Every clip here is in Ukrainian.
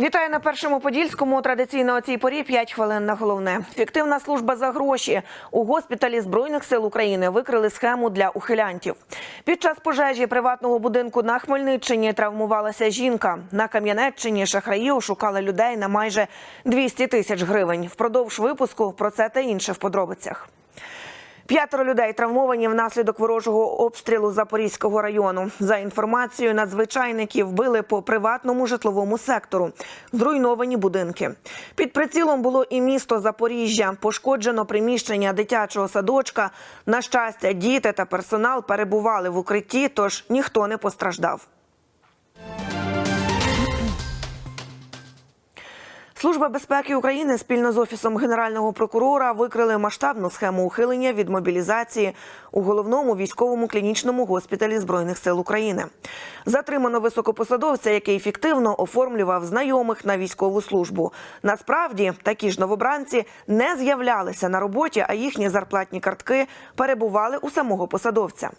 Вітаю на першому подільському. Традиційно о цій порі 5 хвилин на головне. Фіктивна служба за гроші у госпіталі збройних сил України викрили схему для ухилянтів. Під час пожежі приватного будинку на Хмельниччині травмувалася жінка. На Кам'янеччині шахраї ошукали людей на майже 200 тисяч гривень. Впродовж випуску про це та інше в подробицях. П'ятеро людей травмовані внаслідок ворожого обстрілу Запорізького району. За інформацією надзвичайників, били по приватному житловому сектору. Зруйновані будинки. Під прицілом було і місто Запоріжжя. Пошкоджено приміщення дитячого садочка. На щастя, діти та персонал перебували в укритті, тож ніхто не постраждав. Служба безпеки України спільно з офісом генерального прокурора викрили масштабну схему ухилення від мобілізації у головному військовому клінічному госпіталі збройних сил України. Затримано високопосадовця, який фіктивно оформлював знайомих на військову службу. Насправді такі ж новобранці не з'являлися на роботі, а їхні зарплатні картки перебували у самого посадовця.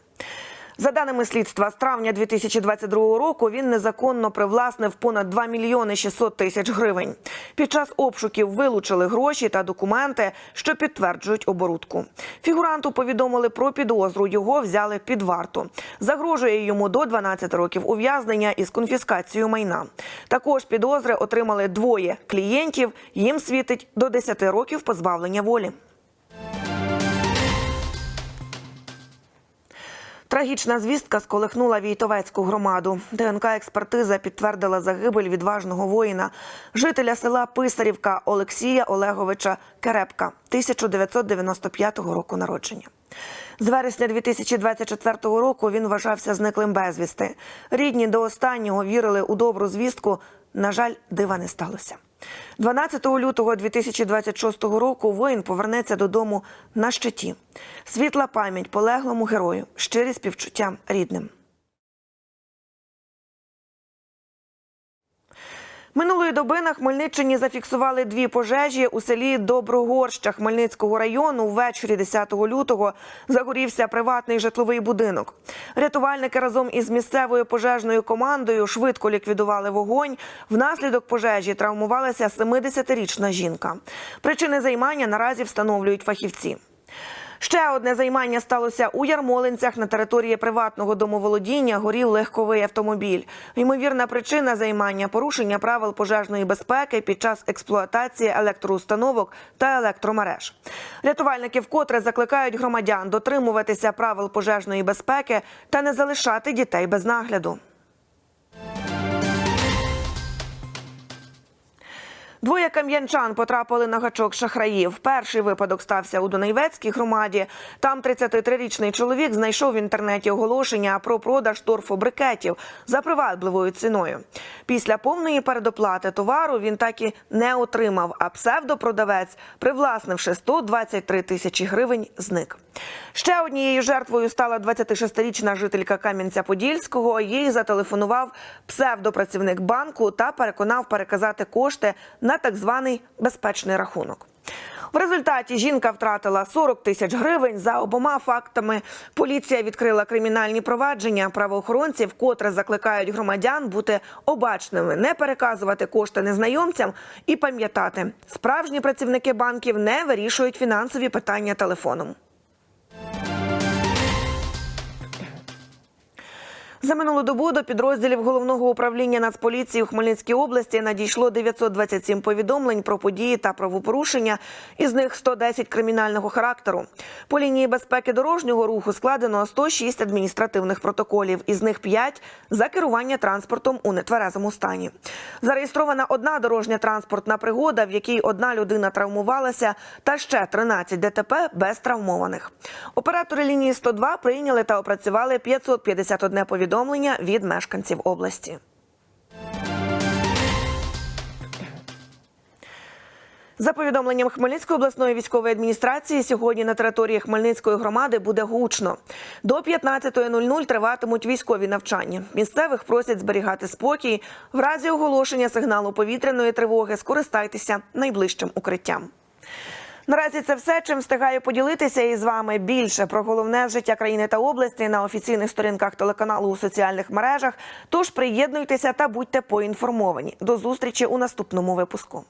За даними слідства, з травня 2022 року він незаконно привласнив понад 2 мільйони 600 тисяч гривень. Під час обшуків вилучили гроші та документи, що підтверджують оборудку. Фігуранту повідомили про підозру. Його взяли під варту. Загрожує йому до 12 років ув'язнення із конфіскацією майна. Також підозри отримали двоє клієнтів. Їм світить до 10 років позбавлення волі. Трагічна звістка сколихнула Війтовецьку громаду. ДНК-експертиза підтвердила загибель відважного воїна, жителя села Писарівка Олексія Олеговича Керепка, 1995 року народження. З вересня 2024 року він вважався зниклим безвісти. Рідні до останнього вірили у добру звістку. На жаль, дива не сталося. 12 лютого 2026 року воїн повернеться додому на щиті. Світла пам'ять полеглому герою, щирі співчуття рідним. Минулої доби на Хмельниччині зафіксували дві пожежі у селі Доброгорща Хмельницького району. Ввечері 10 лютого загорівся приватний житловий будинок. Рятувальники разом із місцевою пожежною командою швидко ліквідували вогонь. Внаслідок пожежі травмувалася 70-річна жінка. Причини займання наразі встановлюють фахівці. Ще одне займання сталося у Ярмолинцях на території приватного домоволодіння. Горів легковий автомобіль. Ймовірна причина займання порушення правил пожежної безпеки під час експлуатації електроустановок та електромереж. Рятувальники вкотре закликають громадян дотримуватися правил пожежної безпеки та не залишати дітей без нагляду. Двоє кам'янчан потрапили на гачок шахраїв. Перший випадок стався у Донайвецькій громаді. Там 33-річний чоловік знайшов в інтернеті оголошення про продаж торфобрикетів за привабливою ціною. Після повної передоплати товару він так і не отримав. А псевдопродавець, привласнивши 123 тисячі гривень, зник. Ще однією жертвою стала 26-річна жителька Кам'янця-Подільського. Їй зателефонував псевдопрацівник банку та переконав переказати кошти на так званий безпечний рахунок. В результаті жінка втратила 40 тисяч гривень. За обома фактами поліція відкрила кримінальні провадження. Правоохоронці вкотре закликають громадян бути обачними, не переказувати кошти незнайомцям і пам'ятати, справжні працівники банків не вирішують фінансові питання телефоном. За минулу добу до підрозділів головного управління Нацполіції у Хмельницькій області надійшло 927 повідомлень про події та правопорушення, із них 110 кримінального характеру. По лінії безпеки дорожнього руху складено 106 адміністративних протоколів, із них 5 за керування транспортом у нетверезому стані. Зареєстрована одна дорожня транспортна пригода, в якій одна людина травмувалася, та ще 13 ДТП без травмованих. Оператори лінії 102 прийняли та опрацювали 551 повідомлення повідомлення від мешканців області. За повідомленням Хмельницької обласної військової адміністрації, сьогодні на території Хмельницької громади буде гучно. До 15.00 триватимуть військові навчання. Місцевих просять зберігати спокій. В разі оголошення сигналу повітряної тривоги скористайтеся найближчим укриттям. Наразі це все, чим встигаю поділитися із вами більше про головне життя країни та області на офіційних сторінках телеканалу у соціальних мережах. Тож приєднуйтеся та будьте поінформовані. До зустрічі у наступному випуску.